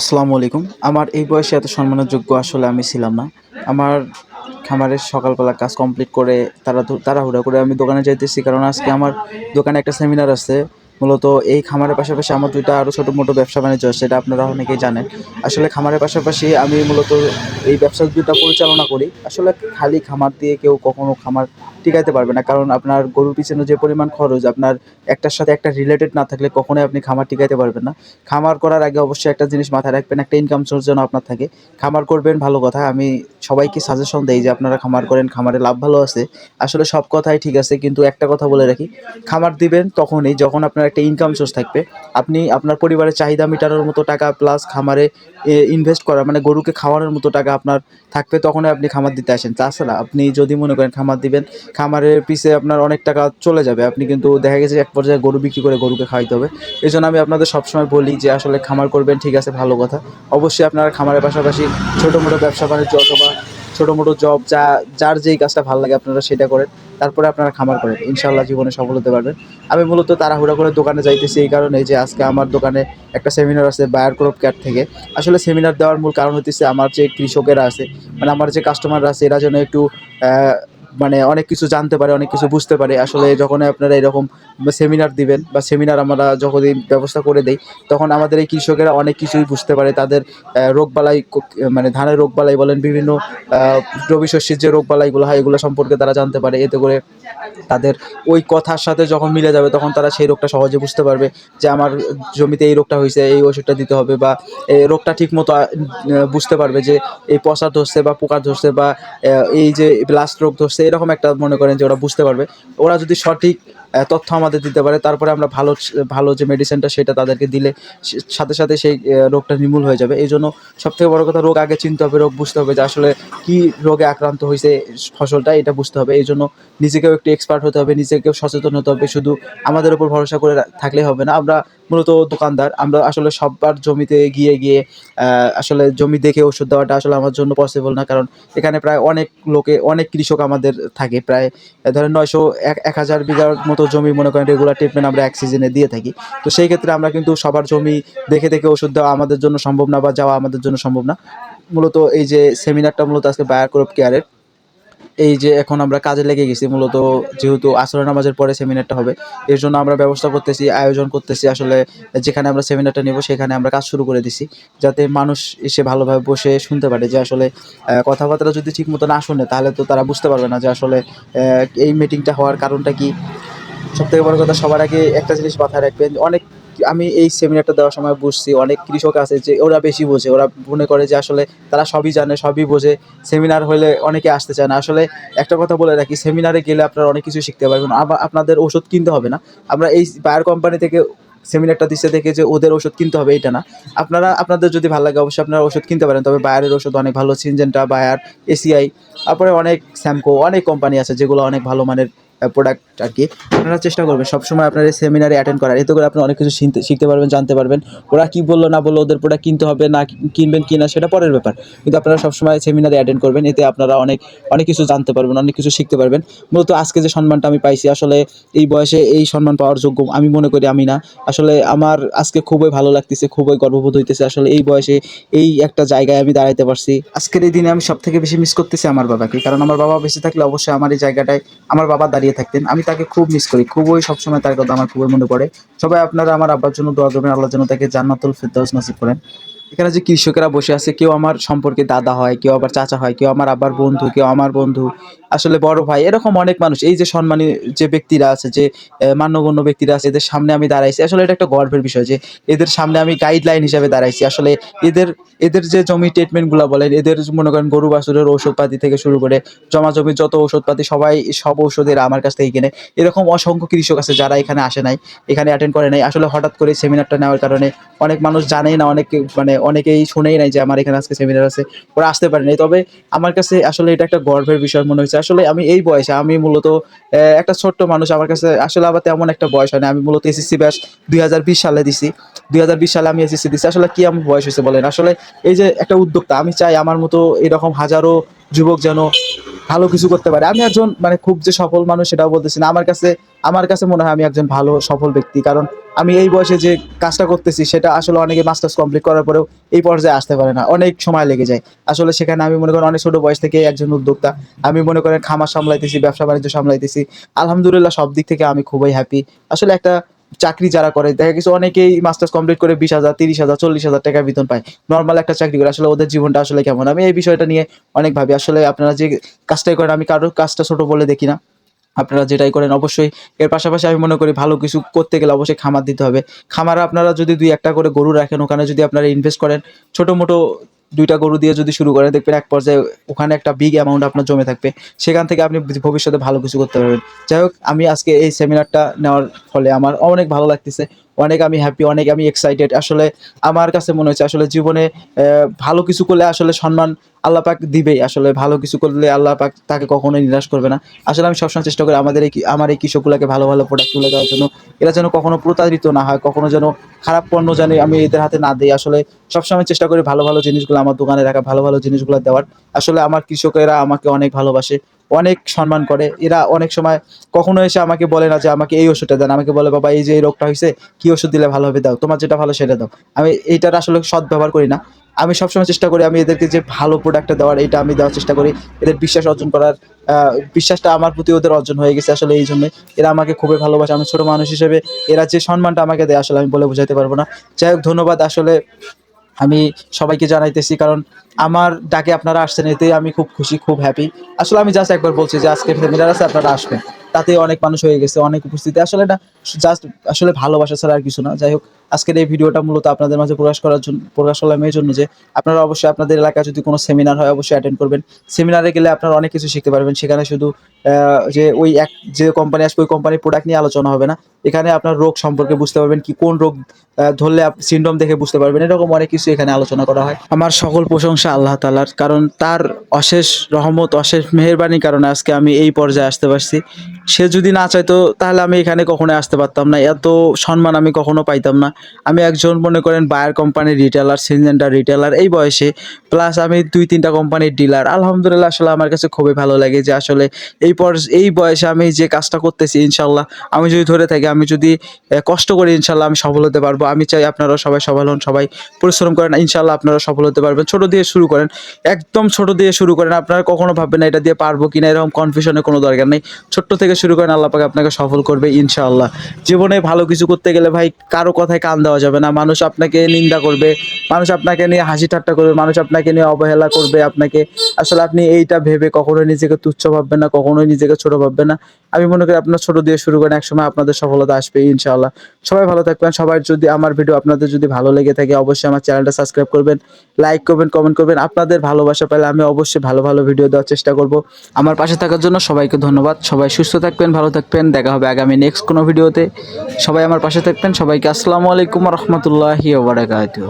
আসসালামু আলাইকুম। আমার এই বয়সে এত সম্মানের যোগ্য আসলে আমি ছিলাম না। আমার খামারের সকালবেলা কাজ কমপ্লিট করে তারা তাড়াহুড়া করে আমি দোকানে যাইতেছি কারণ আজকে আমার দোকানে একটা সেমিনার আছে। মূলত এই খামারের পাশাপাশি আমার দুইটা আরও ছোটো মোটো ব্যবসা বাণিজ্য আছে সেটা আপনারা অনেকেই জানেন। আসলে খামারের পাশাপাশি আমি মূলত এই ব্যবসা দুটা পরিচালনা করি। আসলে খালি খামার দিয়ে কেউ কখনো খামার টিকাইতে পারবে না। কারণ আপনার গরুর পিছনে যে পরিমাণ খরচ, আপনার একটার সাথে একটা রিলেটেড না থাকলে কখনোই আপনি খামার টিকাইতে পারবেন না। খামার করার আগে অবশ্যই একটা জিনিস মাথায় রাখবেন, একটা ইনকাম সোর্স যেন আপনার থাকে। খামার করবেন, ভালো কথা। আমি সবাইকে সাজেশন দেই যে আপনারা খামার করেন, খামারে লাভ ভালো আছে। আসলে সব কথাই ঠিক আছে, কিন্তু একটা কথা বলে রাখি, খামার দিবেন তখনই যখন আপনার একটা ইনকাম সোর্স থাকবে। আপনি আপনার পরিবারের চাহিদা মেটানোর মতো টাকা প্লাস খামারে ইনভেস্ট করা মানে গরুকে খাওয়ানোর মতো টাকা আপনার থাকবে, তখনই আপনি খামার দিতে আসেন। তাছাড়া আপনি যদি মনে করেন খামার দিবেন খামারের পিছে আপনার অনেক টাকা চলে যাবে। আপনি কিন্তু দেখা গেছে এক পর্যায়ে গরু বিক্রি করে গরুকে খাওয়াইতে হবে। এই জন্য আমি আপনাদের সবসময় বলি যে, আসলে খামার করবেন, ঠিক আছে, ভালো কথা। অবশ্যই আপনারা খামারের পাশাপাশি ছোটো মোটো ব্যবসা বাণিজ্য অথবা ছোটো মোটো জব যা, যার যেই কাজটা ভালো লাগে আপনারা সেটা করেন। তারপরে আপনারা খামার করেন। ইনশাল্লাহ জীবনে সফল হতে পারবেন। আমি মূলত তাড়াহুড়া করে দোকানে যাইতেছি এই কারণে যে, আজকে আমার দোকানে একটা সেমিনার আছে বায়ার ক্রপ ক্যাট থেকে। আসলে সেমিনার দেওয়ার মূল কারণ হচ্ছে আমার যে কৃষকেরা আছে মানে আমার যে কাস্টমাররা আছে, এরা যেন একটু মানে অনেক কিছু জানতে পারে, অনেক কিছু বুঝতে পারে। আসলে যখন আপনারা এরকম সেমিনার দিবেন বা সেমিনার আমরা যখন ব্যবস্থা করে দেই, তখন আমাদের এই কৃষকেরা অনেক কিছুই বুঝতে পারে। তাদের রোগবালাই মানে ধানের রোগবালাই বলেন, বিভিন্ন রবি শস্যের যে রোগবালাইগুলো হয়, এগুলো সম্পর্কে তারা জানতে পারে। এতে করে তাদের ওই কথার সাথে যখন মিলে যাবে, তখন তারা সেই রোগটা সহজে বুঝতে পারবে যে আমার জমিতে এই রোগটা হয়েছে, এই ওষুধটা দিতে হবে বা এই রোগটা ঠিক মতো বুঝতে পারবে যে এই পচা ধরছে বা পোকা ধরছে বা এই যে ব্লাস্ট রোগ ধরছে, এরকম একটা মনে করেন যে ওরা বুঝতে পারবে। ওরা যদি সঠিক তথ্য আমাদের দিতে পারে। তারপরে আমরা ভালো ভালো যে মেডিসিনটা সেটা তাদেরকে দিলে সাথে সাথে সেই রোগটা নির্মূল হয়ে যাবে। এই জন্য সবথেকে বড় কথা, রোগ আগে চিনতে হবে, রোগ বুঝতে হবে যে আসলে কি রোগে আক্রান্ত হয়েছে ফসলটা, এটা বুঝতে হবে। এই জন্য নিজেকেও একটু এক্সপার্ট হতে হবে, নিজেকেও সচেতন হতে হবে। শুধু আমাদের উপর ভরসা করে থাকলে হবে না। আমরা মূলত দোকানদার। আমরা আসলে সববার জমিতে গিয়ে গিয়ে আসলে জমি দেখে ওষুধ দেওয়াটা আসলে আমার জন্য পসিবল না। কারণ এখানে প্রায় অনেক লোকে, অনেক কৃষক আমাদের থাকে। প্রায়, ধরেন নয়শো এক এক হাজার বিঘার মতো জমি মনে করেন রেগুলার ট্রিটমেন্ট আমরা এক সিজনে দিয়ে থাকি। তো সেই ক্ষেত্রে আমরা কিন্তু সবার জমি দেখে দেখে ওষুধ দেওয়া আমাদের জন্য সম্ভব না বা যাওয়া আমাদের জন্য সম্ভব না। মূলত এই যে সেমিনারটা মূলত আজকে বায়ার ক্রপ কেয়ারের এই যে এখন আমরা কাজে লেগে গেছি, মূলত যেহেতু আসর নামাজের পরে সেমিনারটা হবে, এর জন্য আমরা ব্যবস্থা করতেছি, আয়োজন করতেছি। আসলে যেখানে আমরা সেমিনারটা নেব, সেখানে আমরা কাজ শুরু করে দিছি, যাতে মানুষ এসে ভালোভাবে বসে শুনতে পারে যে আসলে কথাবার্তা যদি ঠিক মতো না শুনে, তাহলে তো তারা বুঝতে পারবে না যে আসলে এই মিটিংটা হওয়ার কারণটা কি। সব থেকে বড় কথা, সবার আগে একটা জিনিস মাথায় রাখবেন, অনেক আমি এই সেমিনারটা দেওয়ার সময় বুঝছি, অনেক কৃষক আছে যে ওরা বেশি বোঝে, ওরা মনে করে যে আসলে তারা সবই জানে, সবই বোঝে। সেমিনার হলে অনেকে আসতে চায় না। আসলে একটা কথা বলে রাখি সেমিনারে গেলে আপনারা অনেক কিছু শিখতে পারবেন। আবার আপনাদের ওষুধ কিনতে হবে না। আমরা এই বায়ার কোম্পানি থেকে সেমিনারটা দিচ্ছে দেখে যে ওদের ওষুধ কিনতে হবে এটা না। আপনারা, আপনাদের যদি ভালো লাগে, অবশ্যই আপনারা ওষুধ কিনতে পারেন। তবে বায়ারের ওষুধ অনেক ভালো, সিনজেন্টা, বায়ার, এসিআই, তারপরে অনেক স্যামকো অনেক কোম্পানি আছে যেগুলো অনেক ভালো মানের প্রোডাক্ট আর কি আপনারা চেষ্টা করবেন, সবসময় আপনার এই সেমিনারে অ্যাটেন্ড করার। এতে করে আপনি অনেক কিছু শিখতে শিখতে পারবেন, জানতে পারবেন, ওরা কি বলল, না বলল, ওদের প্রোডাক্ট কিনতে হবে, না কিনবেন কি না, সেটা পরের ব্যাপার। কিন্তু আপনারা সবসময় সেমিনারে অ্যাটেন্ড করবেন, এতে আপনারা অনেক অনেক কিছু জানতে পারবেন, অনেক কিছু শিখতে পারবেন। মূলত আজকে যে সম্মানটা আমি পাইছি, আসলে এই বয়সে এই সম্মান পাওয়ার যোগ্য আমি মনে করি আমি না। আসলে আমার আজকে খুবই ভালো লাগতেছে, খুবই গর্ববোধ হইতেছে, আসলে এই বয়সে এই একটা জায়গায় আমি দাঁড়াইতে পারছি। আজকের এই দিনে আমি সব থেকে বেশি মিস করতেছি আমার বাবাকে, কারণ আমার বাবা বেঁচে থাকলে অবশ্যই আমার এই জায়গাটায়, আমার বাবা দাঁড়িয়ে থাকতেন। আমি তাকে খুব মিস করি। খুবই সবসময় তার কথা আমার খুবই মনে পড়ে। সবাই আপনারা আমার আব্বার জন্য দোয়া করবেন, আল্লাহ যেন তাকে জান্নাতুল ফেরদাউস নসিব করেন। এখানে যে কৃষকেরা বসে আছে, কেউ আমার সম্পর্কে দাদা হয়, কেউ আবার চাচা হয়, কেউ আমার আব্বার বন্ধু, কেউ আমার বন্ধু আসলে বড় ভাই, এরকম অনেক মানুষ। এই যে সম্মানী যে ব্যক্তিরা আছে, যে মান্যগণ্য ব্যক্তিরা আছে, এদের সামনে আমি দাঁড়াইছি। আসলে এটা একটা গর্বের বিষয় যে, এদের সামনে আমি গাইডলাইন হিসাবে দাঁড়াইছি। আসলে এদের এদের যে জমি ট্রিটমেন্টগুলো বলেন, এদের মনে করেন গরু বাছুরের ঔষধপাতি থেকে শুরু করে জমা জমির যত ঔষধপাতি, সবাই সব ঔষধের আমার কাছ থেকে কিনে। এরকম অসংখ্য কৃষক আছে যারা এখানে আসে নাই, এখানে অ্যাটেন্ড করে নাই। আসলে হঠাৎ করে সেমিনারটা নেওয়ার কারণে অনেক মানুষ জানেই না, অনেকে মানে অনেকেই শুনেই নাই যে, আমার এখানে আজকে সেমিনার আছে। ওরা আসতে পারেনি। তবে আমার কাছে আসলে এটা একটা গর্বের বিষয় মনে হয়েছে। আসলে আমি এই বয়সে আমি মূলত একটা ছোট্ট মানুষ, আমার কাছে আসলে আবার তেমন একটা বয়স হয় না আমি মূলত এসএসসি ব্যাস দুই হাজার বিশ সালে দিছি। দুই হাজার বিশ সালে আমি এসএসসি দিছি। আসলে কি আমার বয়স হয়েছে বলেন? আসলে এই যে একটা উদ্যোক্তা, আমি চাই আমার মতো এরকম হাজারো যুবক যেন ভালো কিছু করতে পারি। আমি একজন মানে খুব যে সফল মানুষ সেটাও বলতেছি না। আমার কাছে আমার কাছে মনে হয় আমি একজন ভালো, সফল ব্যক্তি। কারণ আমি এই বয়সে যে কাজটা করতেছি সেটা আসলে অনেকে মাস্টার্স কমপ্লিট করার পরেও এই পর্যায়ে আসতে পারে না। অনেক সময় লেগে যায়। আসলে সেখানে আমি মনে করেন অনেক ছোট বয়স থেকে একজন উদ্যোক্তা। আমি মনে করেন খামার সামলাইতেছি, ব্যবসা বাণিজ্য সামলাইতেছি। আলহামদুলিল্লাহ সব দিক থেকে আমি খুবই হ্যাপি আসলে একটা চাকরি যারা করে, দেখা গেছে অনেকেই মাস্টার্স কমপ্লিট করে বিশ হাজার, তিরিশ হাজার, চল্লিশ হাজার টাকা বেতন পায়। নর্মাল একটা চাকরি করে, আসলে ওদের জীবনটা আসলে কেমন? আমি এই বিষয়টা নিয়ে অনেক ভাবি। আসলে আপনারা যে কাজটাই করেন, আমি কারোর কাজটা ছোট বলে দেখি না। আপনারা যেটাই করেন, অবশ্যই এর পাশাপাশি আমি মনে করি ভালো কিছু করতে গেলে অবশ্যই খামার দিতে হবে। খামারে আপনারা যদি দুই একটা করে গরু রাখেন, ওখানে যদি আপনারা ইনভেস্ট করেন, ছোটো মোটো দুইটা গরু দিয়ে যদি শুরু করেন, দেখবেন এক পর্যায়ে ওখানে একটা বিগ অ্যামাউন্ট আপনার জমে থাকবে। সেখান থেকে আপনি ভবিষ্যতে ভালো কিছু করতে পারবেন। যাই হোক, আমি আজকে এই সেমিনারটা নেওয়ার ফলে আমার অনেক ভালো লাগতেছে। অনেক আমি হ্যাপি অনেক আমি এক্সাইটেড আসলে আমার কাছে মনে হচ্ছে আসলে জীবনে ভালো কিছু করলে আসলে সম্মান আল্লাহ পাক দিবেই। আসলে ভালো কিছু করলে আল্লাহ পাক তাকে কখনোই নিরাশ করবে না। আসলে আমি সবসময় চেষ্টা করি আমাদের এই আমার এই কৃষকগুলোকে ভালো ভালো প্রোডাক্ট তুলে দেওয়ার জন্য। এরা যেন কখনো প্রতারিত না হয়, কখনো যেন খারাপ পণ্য জানি, আমি এদের হাতে না দিই। আসলে সবসময় চেষ্টা করি ভালো ভালো জিনিসগুলো আমার দোকানে রাখা, ভালো ভালো জিনিসগুলো দেওয়ার। আসলে আমার কৃষকেরা আমাকে অনেক ভালোবাসে। অনেক সম্মান করে। এরা অনেক সময় কখনো এসে আমাকে বলে না যে আমাকে এই ওষুধটা দেন। আমাকে বলে, বাবা, এই যে এই রোগটা হয়েছে কি ওষুধ দিলে ভালো হবে? দাও, তোমার যেটা ভালো সেটা দাও। আমি এইটার আসলে সৎ ব্যবহার করি না। আমি সবসময় চেষ্টা করি আমি এদেরকে যে ভালো প্রোডাক্টটা দেওয়ার, এটা আমি দেওয়ার চেষ্টা করি। এদের বিশ্বাস অর্জন করার বিশ্বাসটা আমার প্রতি ওদের অর্জন হয়ে গেছে আসলে এই জন্যই এরা আমাকে খুবই ভালোবাসে। আমি ছোট মানুষ হিসেবে এরা যে সম্মানটা আমাকে দেয় আসলে আমি বলে বোঝাতে পারব না। যাই হোক, ধন্যবাদ আসলে আমি সবাইকে জানাইতেছি, কারণ আমার ডাকে আপনারা আসছেন এতে আমি খুব খুশি, খুব হ্যাপি আসলে আমি জাস্ট একবার বলছি যে আজকে সেমিনার আছে, আপনারা আসবেন। তাতে অনেক মানুষ হয়ে গেছে, অনেক উপস্থিতি। আসলে এটা জাস্ট আসলে ভালোবাসা ছাড়া আর কিছু না। যাই হোক, আজকের এই ভিডিওটা মূলত আপনাদের মাঝে প্রকাশ করার জন্য, প্রকাশ করলাম এই জন্য যে, আপনারা অবশ্যই আপনাদের এলাকায় যদি কোনো সেমিনার হয়, অবশ্যই অ্যাটেন্ড করবেন। সেমিনারে গেলে আপনারা অনেক কিছু শিখতে পারবেন। সেখানে শুধু যে ওই এক, যে কোম্পানি আসবে, ওই কোম্পানির প্রোডাক্ট নিয়ে আলোচনা হবে না। এখানে আপনার রোগ সম্পর্কে বুঝতে পারবেন কি, কোন রোগ ধরলে সিন্ড্রোম দেখে বুঝতে পারবেন। এরকম অনেক কিছু এখানে আলোচনা করা হয়। আমার সকল প্রশংসা আল্লাহ তালার কারণ তার অশেষ রহমত, অশেষ মেহেরবানির কারণে আজকে আমি এই পর্যায়ে আসতে পারছি। সে যদি না চাইতো, তাহলে আমি এখানে কখনো আসতে পারতাম না। এত সম্মান আমি কখনো পাইতাম না। আমি একজন, মনে করেন, বায়ার কোম্পানির রিটেলার সিনজেন্টার রিটেলার এই বয়সে। প্লাস আমি দুই, তিনটা কোম্পানির ডিলার আলহামদুলিল্লাহ, আসলে আমার কাছে খুবই ভালো লাগে যে, আসলে এই পর, এই বয়সে আমি যে কাজটা করতেছি ইনশাল্লাহ আমি যদি ধরে থাকি, আমি যদি কষ্ট করি ইনশাল্লাহ আমি সফল হতে পারব। আমি চাই আপনারা সবাই সফল হন, সবাই পরিশ্রম করেন ইনশাল্লাহ আপনারা সফল হতে পারবেন। ছোট দিয়ে শুরু করেন। একদম ছোট দিয়ে শুরু করেন, আপনারা কখনো ভাববেন না, এটা দিয়ে পারব কিনা, এরকম কনফিউশনের কোনো দরকার নেই। ছোট্ট থেকে শুরু করেন আল্লাহ পাক আপনাকে সফল করবে ইনশাআল্লাহ। জীবনে ভালো কিছু করতে গেলে ভাই কারও কথায় কান দেওয়া যাবে না। মানুষ আপনাকে নিন্দা করবে, মানুষ আপনাকে নিয়ে হাসি ঠাট্টা করবে, মানুষ আপনাকে নিয়ে অবহেলা করবে, আপনাকে আসলে আপনি এইটা ভেবে কখনোই নিজেকে তুচ্ছ ভাববেন না, কখনোই নিজেকে ছোট ভাববেন না। আমি মনে করি আপনার ছোট দিয়ে শুরু করেন, একসময় আপনাদের সফলতা আসবে, ইনশাআল্লাহ। সবাই ভালো থাকবেন। সবার যদি আমার ভিডিও আপনাদের যদি ভালো লেগে থাকে, অবশ্যই আমার চ্যানেলটা সাবস্ক্রাইব করবেন, লাইক করবেন, কমেন্ট করবেন। আপনাদের ভালোবাসা পেলে আমি অবশ্যই ভালো ভালো ভিডিও দেওয়ার চেষ্টা করব। আমার পাশে থাকার জন্য সবাইকে ধন্যবাদ। সবাই সুস্থ থাকবেন, ভালো থাকবেন। দেখা হবে আগামী নেক্সট কোনো ভিডিওতে। সবাই আমার পাশে থাকবেন। সবাইকে আসসালামু আলাইকুম রহমতুল্লাহি ওবরাকাতুহ